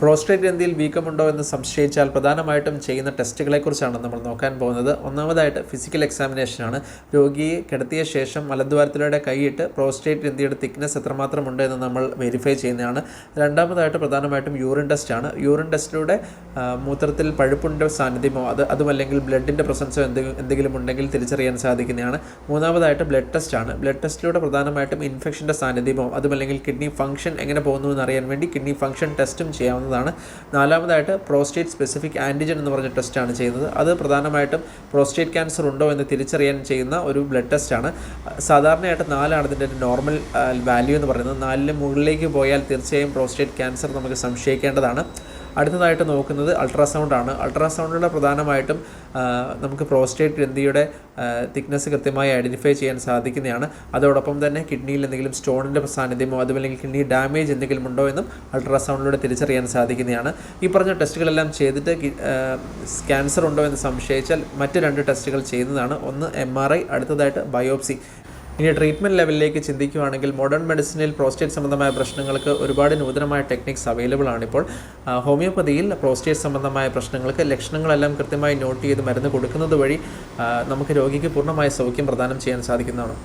Prostate ഗ്രന്ഥിയിൽ വീക്കമുണ്ടോ എന്ന് സംശയിച്ചാൽ പ്രധാനമായിട്ടും ചെയ്യുന്ന ടെസ്റ്റുകളെക്കുറിച്ചാണ് നമ്മൾ നോക്കാൻ പോകുന്നത്. ഒന്നാമതായിട്ട് ഫിസിക്കൽ എക്സാമിനേഷനാണ് രോഗിയെ കിടത്തിയ ശേഷം മലദ്വാരത്തിലൂടെ കൈയിട്ട് പ്രോസ്റ്റേറ്റ് ഗ്രന്ഥിയുടെ തിക്നെസ് എത്രമാത്രം ഉണ്ട് എന്ന് നമ്മൾ വെരിഫൈ ചെയ്യുന്നതാണ്. രണ്ടാമതായിട്ട് പ്രധാനമായിട്ടും യൂറിൻ ടെസ്റ്റാണ് യൂറിൻ ടെസ്റ്റിലൂടെ മൂത്രത്തിൽ പഴുപ്പിന്റെ സാന്നിധ്യമോ അത് അതുമല്ലെങ്കിൽ ബ്ലഡിന്റെ പ്രസൻസോ എന്തെങ്കിലും ഉണ്ടെങ്കിൽ തിരിച്ചറിയാൻ സാധിക്കുന്നതാണ്. മൂന്നാമതായിട്ട് ബ്ലഡ് ടെസ്റ്റാണ് ബ്ലഡ് ടെസ്റ്റിലൂടെ പ്രധാനമായിട്ടും ഇൻഫെക്ഷന്റെ സാന്നിധ്യമോ അതുമല്ലെങ്കിൽ കിഡ്നി ഫംഗ്ഷൻ എങ്ങനെ പോകുന്നു എന്ന് അറിയാൻ വേണ്ടി കിഡ്നി ഫംഗ്ഷൻ ടെസ്റ്റും ചെയ്യാവുന്നതാണ് നാലാമതായിട്ട് പ്രോസ്റ്റേറ്റ് സ്പെസിഫിക് ആന്റിജൻ എന്ന് പറഞ്ഞ ടെസ്റ്റാണ് ചെയ്യുന്നത്. അത് പ്രധാനമായിട്ടും പ്രോസ്റ്റേറ്റ് ക്യാൻസർ ഉണ്ടോ എന്ന് തിരിച്ചറിയാൻ ചെയ്യുന്ന ഒരു ബ്ലഡ് ടെസ്റ്റാണ് സാധാരണയായിട്ട് നാലാണ് ഇതിന്റെ നോർമൽ വാല്യൂ എന്ന് പറയുന്നത്. നാലിന് മുകളിലേക്ക് പോയാൽ തീർച്ചയായും പ്രോസ്റ്റേറ്റ് ക്യാൻസർ നമുക്ക് സംശയിക്കേണ്ടതാണ്. അടുത്തതായിട്ട് നോക്കുന്നത് അൾട്രാസൗണ്ട് ആണ്. അൾട്രാസൗണ്ടിലൂടെ പ്രധാനമായിട്ടും നമുക്ക് പ്രോസ്റ്റേറ്റ് ഗ്രന്ഥിയുടെ തിക്നെസ് കൃത്യമായി ഐഡന്റിഫൈ ചെയ്യാൻ സാധിക്കുന്നതാണ്. അതോടൊപ്പം തന്നെ കിഡ്നിയിൽ എന്തെങ്കിലും സ്റ്റോണിന്റെ സാന്നിധ്യമോ അതുമല്ലെങ്കിൽ കിഡ്നി ഡാമേജ് എന്തെങ്കിലും ഉണ്ടോ എന്നും അൾട്രാസൗണ്ടിലൂടെ തിരിച്ചറിയാൻ സാധിക്കുന്നതാണ്. ഈ പറഞ്ഞ ടെസ്റ്റുകളെല്ലാം ചെയ്തിട്ട് ക്യാൻസർ ഉണ്ടോ എന്ന് സംശയിച്ചാൽ മറ്റ് രണ്ട് ടെസ്റ്റുകൾ ചെയ്യുന്നതാണ് ഒന്ന് എം ആർ ഐ അടുത്തതായിട്ട് ബയോപ്സി ഇനി ട്രീറ്റ്മെന്റ് ലെവലിലേക്ക് ചിന്തിക്കുകയാണെങ്കിൽ മോഡേൺ മെഡിസിനിൽ പ്രോസ്റ്റേറ്റ് സംബന്ധമായ പ്രശ്നങ്ങൾക്ക് ഒരുപാട് നൂതനമായ ടെക്നിക്സ് അവൈലബിൾ ആണിപ്പോൾ. ഇപ്പോൾ ഹോമിയോപ്പതിയിൽ പ്രോസ്റ്റേറ്റ് സംബന്ധമായ പ്രശ്നങ്ങൾക്ക് ലക്ഷണങ്ങളെല്ലാം കൃത്യമായി നോട്ട് ചെയ്ത് മരുന്ന് കൊടുക്കുന്നത് വഴി നമുക്ക് രോഗിക്ക് പൂർണമായ സൗഖ്യം പ്രദാനം ചെയ്യാൻ സാധിക്കുന്നതാണ്.